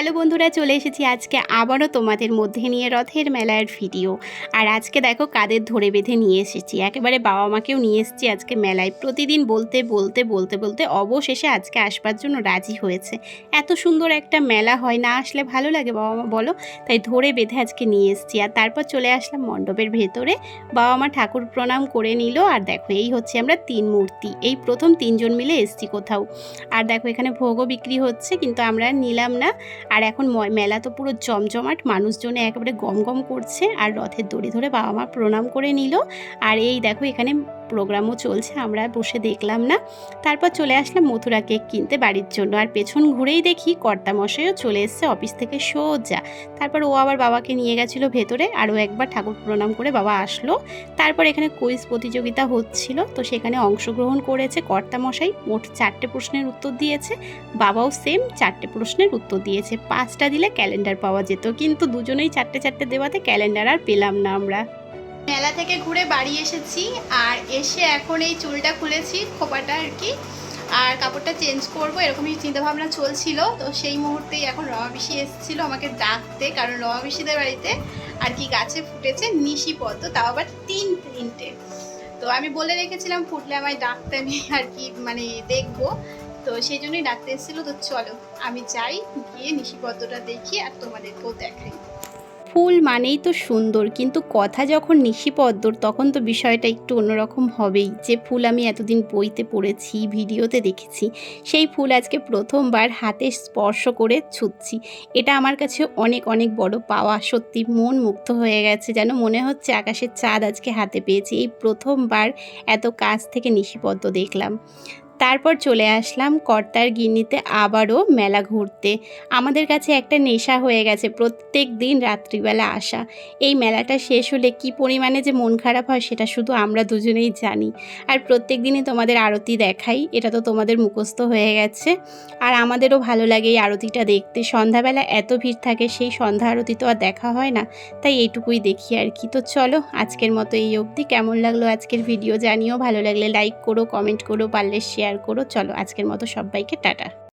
Hello বন্ধুরা, চলে এসেছি আজকে আবারও তোমাদের মধ্যে নিয়ে রথের মেলার ভিডিও। আর আজকে দেখো কাদের ধরে বেঁধে নিয়ে এসেছি। একেবারে বাবা মাকেও নিয়ে এসেছি আজকে মেলায়। প্রতিদিন বলতে বলতে বলতে বলতে অবশেষে আজকে আসবার জন্য রাজি হয়েছে। এত সুন্দর একটা মেলা হয়, না আসলে ভালো লাগে বাবা মা, বলো? তাই ধরে বেঁধে আজকে নিয়ে এসেছি। আর তারপর চলে আসলাম মণ্ডপের ভেতরে। বাবা মা ঠাকুর প্রণাম করে নিল। আর দেখো, এই হচ্ছে আমরা তিন মূর্তি। এই প্রথম তিনজন মিলে এসছি কোথাও। আর দেখো, এখানে ভোগও বিক্রি হচ্ছে, কিন্তু আমরা নিলাম না। আর এখন মেলা তো পুরো জমজমাট, মানুষজনে একেবারে গম গম করছে আর রথের দড়ি ধরে বাবা মা প্রণাম করে নিল। আর এই দেখো এখানে প্রোগ্রামও চলছে, আমরা বসে দেখলাম না। তারপর চলে আসলাম মথুরা কেক কিনতে বাড়ির জন্য। আর পেছন ঘুরেই দেখি কর্তামশাইও চলে এসছে অফিস থেকে সোজা। তারপর ও আবার বাবাকে নিয়ে গেছিল ভেতরে আরও একবার ঠাকুর প্রণাম করে বাবা আসলো। তারপর এখানে কুইজ প্রতিযোগিতা হচ্ছিল, তো সেখানে অংশগ্রহণ করেছে কর্তামশাই। মোট চারটে প্রশ্নের উত্তর দিয়েছে, বাবাও সেম চারটে প্রশ্নের উত্তর দিয়েছে। পাঁচটা দিলে ক্যালেন্ডার পাওয়া যেত, কিন্তু দুজনেই চারটে চারটে দেওয়াতে ক্যালেন্ডার আর পেলাম না আমরা। মেলা থেকে ঘুরে বাড়ি এসেছি আর এসে এখন এই চুলটা খুলেছি, খোপাটা আর কি, আর কাপড়টা চেঞ্জ করব, এরকমই চিন্তাভাবনা চলছিল। তো সেই মুহূর্তেই এখন রমা পিসি এসেছিল আমাকে ডাকতে, কারণ রমা পিসিদের বাড়িতে আর কি গাছে ফুটেছে নিশি পদ্ম, তাও আবার তিন তিনটে। তো আমি বলে রেখেছিলাম, ফুটলে আমায় ডাকতে, আমি আর কি মানে দেখব। তো সেই জন্যই ডাকতে এসেছিল। তো চলো, আমি যাই, গিয়ে নিশিপদ্মটা দেখি আর তোমাদেরকেও দেখাই। ফুল মানেই তো সুন্দর, কিন্তু কথা যখন নিশিপদ্মর, তখন তো বিষয়টা একটু অন্যরকম হবেই। যে ফুল আমি এতদিন বইতে পড়েছি, ভিডিওতে দেখেছি, সেই ফুল আজকে প্রথমবার হাতে স্পর্শ করে ছুঁচ্ছি। এটা আমার কাছে অনেক অনেক বড় পাওয়া। সত্যি মন মুগ্ধ হয়ে গেছে, যেন মনে হচ্ছে আকাশের চাঁদ আজকে হাতে পেয়েছি। এই প্রথমবার এত কাছ থেকে নিশিপদ্ম দেখলাম। তারপর চলে আসলাম কর্তার গিন্নিতে আবারও মেলা ঘুরতে। আমাদের কাছে একটা নেশা হয়ে গেছে, প্রত্যেক দিন রাত্রিবেলা আসা। এই মেলাটা শেষ হলে কি পরিমাণে যে মন খারাপ হয় সেটা শুধু আমরা দুজনেই জানি। আর প্রত্যেক দিনই তোমাদের আরতি দেখাই, এটা তো তোমাদের মুখস্থ হয়ে গেছে। আর আমাদেরও ভালো লাগে এই আরতিটা দেখতে। সন্ধ্যাবেলা এত ভিড় থাকে, সেই সন্ধ্যা আরতি তো আর দেখা হয় না। তাই এইটুকুই দেখি আর কি। তো চলো, আজকের মতো এই অবধি। কেমন লাগল আজকের ভিডিও জানিও। ভালো লাগলে লাইক করো কমেন্ট করো, পারলে শেয়ার করো। চলো আজকের মতো সবাইকে টাটা।